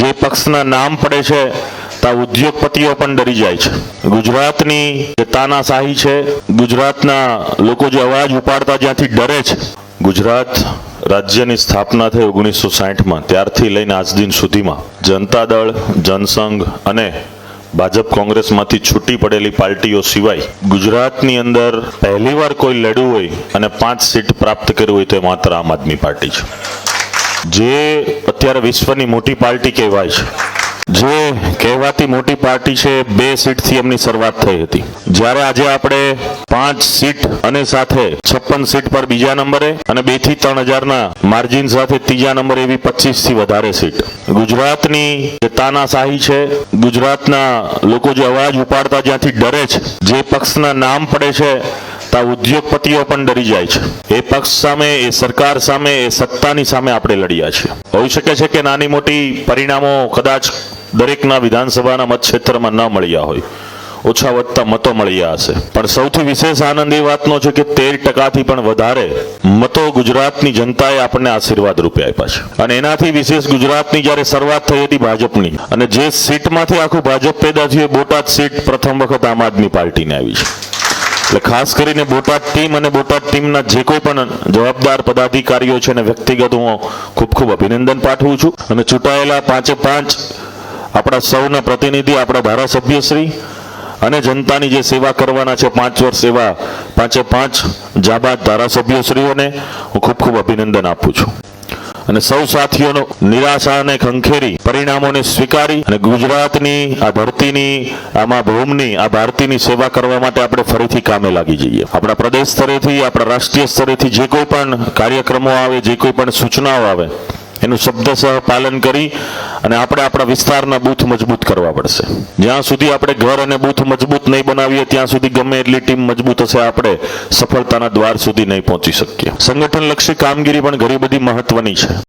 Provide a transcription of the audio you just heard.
જે પક્ષના નામ પડે છે, તા ઉદ્યોગપતિઓ પણ ડરી જાય છે. ગુજરાતની તાનાશાહી છે, ગુજરાતના લોકો જે અવાજ ઉપાડતા જ્યાંથી ડરે છે, ગુજરાત રાજ્યની સ્થાપના થઈ ઓગણીસો સાહીઠમાં ત્યારથી લઈને આજ દિન સુધીમાં જનતા દળ, જનસંઘ અને ભાજપ કોંગ્રેસમાંથી છૂટી પડેલી પાર્ટીઓ સિવાય ગુજરાતની અંદર પહેલીવાર કોઈ લડ્યું હોય અને પાંચ સીટ પ્રાપ્ત કરી હોય તો એ માત્ર આમ આદમી પાર્ટી છે. જે અત્યારે વિશ્વની મોટી પાર્ટી કહેવાય છે. જે કહેવાતી મોટી પાર્ટી છે, બે સીટથી એમની શરૂઆત થઈ હતી. જ્યારે આજે આપણે પાંચ સીટ અને સાથે છપ્પન સીટ પર બીજા નંબરે અને બેથી ત્રણ હજારના માર્જિન સાથે ત્રીજા નંબરે એવી પચીસથી વધારે સીટ. ગુજરાતની જે તાનાશાહી છે, ગુજરાતના લોકો જે અવાજ ઉપાડતા જ્યાંથી ડરે છે, જે પક્ષના નામ પડે છે ત્યાં ઉદ્યોગપતિઓ પણ ડરી જાય છે. એ પક્ષ સામે, એ સરકાર સામે, એ સત્તાની સામે આપણે લડ્યા છીએ. હોઈ શકે છે કે નાની મોટી પરિણામો કદાચ દરેકના વિધાનસભાના મતક્ષેત્રમાં ન મળ્યા હોય. ઓછા વધતા મતો મળ્યા હશે. પણ સૌથી વિશેષ આનંદ એ વાતનો છે કે તેર ટકાથી પણ વધારે મતો ગુજરાતની જનતાએ આપણને આશીર્વાદ રૂપે આપ્યા છે. અને એનાથી વિશેષ ગુજરાતની જ્યારે શરૂઆત થઈ હતી ભાજપની, અને જે સીટમાંથી આખું ભાજપ પેદા થયું બોટાદ સીટ પ્રથમ વખત આમ આદમી પાર્ટીને આવી છે. એટલે ખાસ કરીને બોટાદ ટીમ અને બોટાદ ટીમના જે કોઈ પણ જવાબદાર પદાધિકારીઓ છે અને વ્યક્તિગત હું ખૂબ ખૂબ અભિનંદન પાઠવું છું. અને ચૂંટાયેલા પાંચે પાંચ આપણા સૌના પ્રતિનિધિ, આપણા ધારાસભ્યશ્રી અને જનતાની જે સેવા કરવાના છે, પાંચ વર્ષ સેવા પાંચે પાંચ જાબાદ ધારાસભ્યશ્રીઓને હું ખૂબ ખૂબ અભિનંદન આપું છું. અને સૌ સાથીઓનો નિરાશાને ખંખેરી પરિણામોને સ્વીકારી અને ગુજરાતની આ ધરતીની, આમાં ભૂમની, આ ભારતીની સેવા કરવા માટે આપણે ફરીથી કામે લાગી જઈએ. આપણા પ્રદેશ સ્તરેથી, આપણા રાષ્ટ્રીય સ્તરેથી જે કોઈ પણ કાર્યક્રમો આવે, જે કોઈ પણ સૂચનાઓ આવે, એનું શબ્દસહ પાલન કરી અને આપણે આપણા વિસ્તારના બૂથ મજબૂત કરવા પડશે. જ્યાં સુધી આપણે ઘર અને બૂથ મજબૂત નહીં બનાવીએ, ત્યાં સુધી ગમે એટલી ટીમ મજબૂત હશે, આપણે સફળતાના દ્વાર સુધી નહીં પહોંચી શકીએ. સંગઠનલક્ષી કામગીરી પણ ઘણી બધી મહત્વની છે.